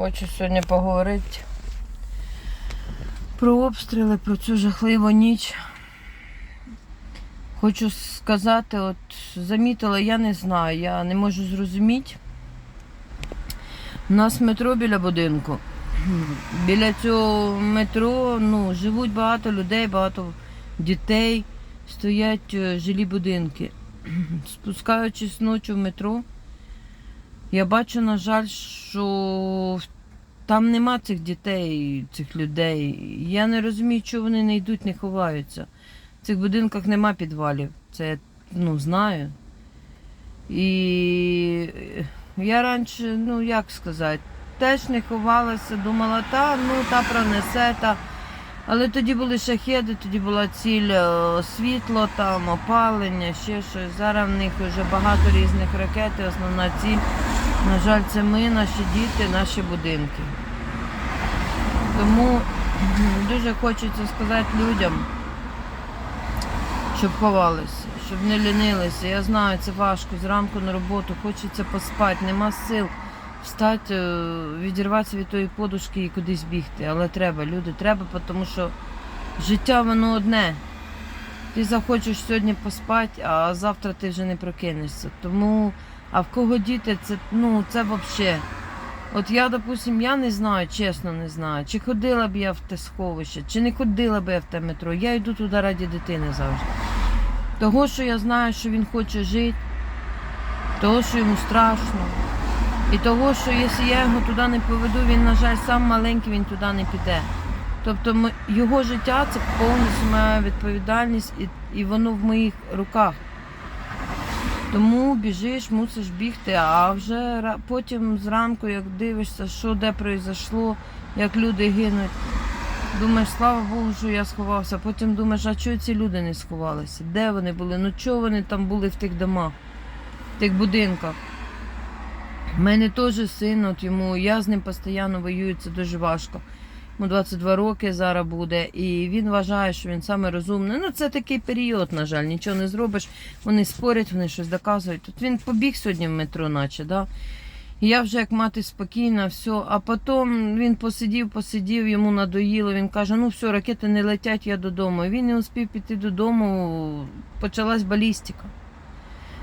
Хочу сьогодні поговорити про обстріли, про цю жахливу ніч. Хочу сказати, от замітила, я не знаю, я не можу зрозуміти. У нас метро біля будинку. Біля цього метро ну, живуть багато людей, багато дітей, стоять е, жилі будинки. Спускаючись ночі в метро, я бачу, на жаль, що там нема цих дітей, цих людей. Я не розумію, чого вони не йдуть, не ховаються. В цих будинках нема підвалів. Це я ну, знаю. І я раніше, ну як сказати, теж не ховалася, думала, та ну та пронесе, та. Але тоді були шахеди, тоді була ціль е, світло, там, опалення, ще щось. Зараз в них вже багато різних ракет, основна ціль, на жаль, це ми, наші діти, наші будинки. Тому дуже хочеться сказати людям, щоб ховалися, щоб не лінилися. Я знаю, це важко зранку на роботу, хочеться поспати, нема сил встати, е, відірватися від тої подушки і кудись бігти. Але треба, люди, треба, тому що життя воно одне. Ти захочеш сьогодні поспати, а завтра ти вже не прокинешся. Тому, а в кого діти, це ну це взагалі. От я, допустим, я не знаю, чесно не знаю, чи ходила б я в те сховище, чи не ходила б я в те метро. Я йду туди раді дитини завжди. Того, що я знаю, що він хоче жити, того, що йому страшно. І того, що якщо я його туди не поведу, він, на жаль, сам маленький, він туди не піде. Тобто його життя це повністю моя відповідальність і, і воно в моїх руках. Тому біжиш, мусиш бігти, а вже потім зранку, як дивишся, що де произошло, як люди гинуть. Думаєш, слава Богу, що я сховався. Потім думаєш, а чого ці люди не сховалися? Де вони були? Ну чого вони там були в тих домах, в тих будинках? У мене теж син, от йому я з ним постійно воюю, це дуже важко. Йому 22 роки зараз буде, і він вважає, що він саме розумний. Ну, це такий період, на жаль, нічого не зробиш. Вони спорять, вони щось доказують. Тут він побіг сьогодні в метро, наче, да? І я вже як мати спокійна, все. А потім він посидів, посидів, йому надоїло. Він каже: ну все, ракети не летять, я додому. І він не успів піти додому, почалась балістика.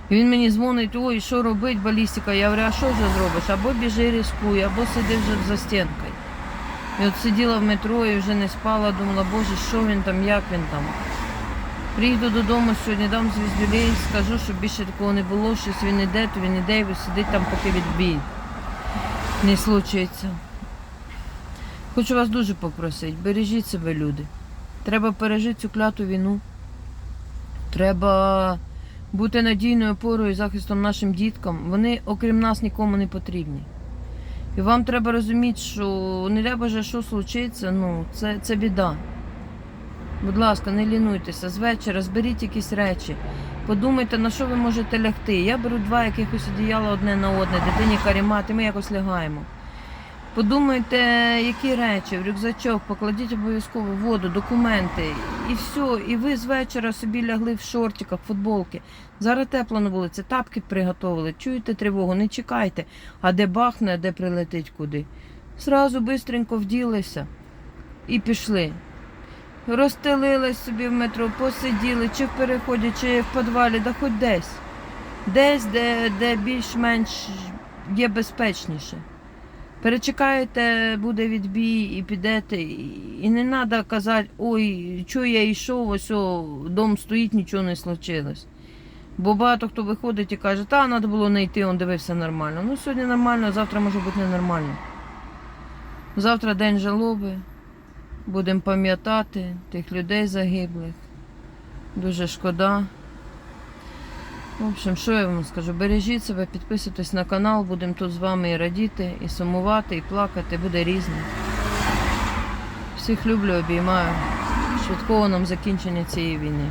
І він мені дзвонить, ой, що робить балістика? Я говорю, а що вже зробиш? Або біжи, рискуй, або сиди вже за стінкою. І от сиділа в метро і вже не спала, думала, боже, що він там, як він там. Приїду додому сьогодні, дам звіздюлей, скажу, щоб більше такого не було, щось він іде, то він іде і сидить там, поки відбій. Не случиться. Хочу вас дуже попросити, бережіть себе, люди. Треба пережити цю кляту війну. Треба бути надійною опорою і захистом нашим діткам. Вони, окрім нас, нікому не потрібні. І вам треба розуміти, що не дай Боже, що случиться, ну, це, це біда. Будь ласка, не лінуйтеся, з вечора зберіть якісь речі. Подумайте, на що ви можете лягти. Я беру два якихось одіяла одне на одне, дитині карімат, і ми якось лягаємо. Подумайте, які речі, в рюкзачок, покладіть обов'язково воду, документи, і все. І ви з вечора собі лягли в шортиках, футболки. Зараз тепло на вулиці, тапки приготували. Чуєте тривогу, не чекайте. А де бахне, а де прилетить куди. Зразу бистренько вділися і пішли. Розстелились собі в метро, посиділи, чи в переході, чи в підвалі, да хоч десь. Десь, де, де більш-менш є безпечніше. Перечекаєте, буде відбій і підете. І не треба казати, ой, що я йшов, ось о, дом стоїть, нічого не случилось. Бо багато хто виходить і каже, та треба було не йти, он дивився нормально. Ну, сьогодні нормально, завтра може бути ненормально. Завтра день жалоби. Будемо пам'ятати тих людей загиблих. Дуже шкода. В общем, що я вам скажу? Бережіть себе, підписуйтесь на канал, будемо тут з вами і радіти, і сумувати, і плакати, буде різне. Всіх люблю, обіймаю. Швидкого нам закінчення цієї війни.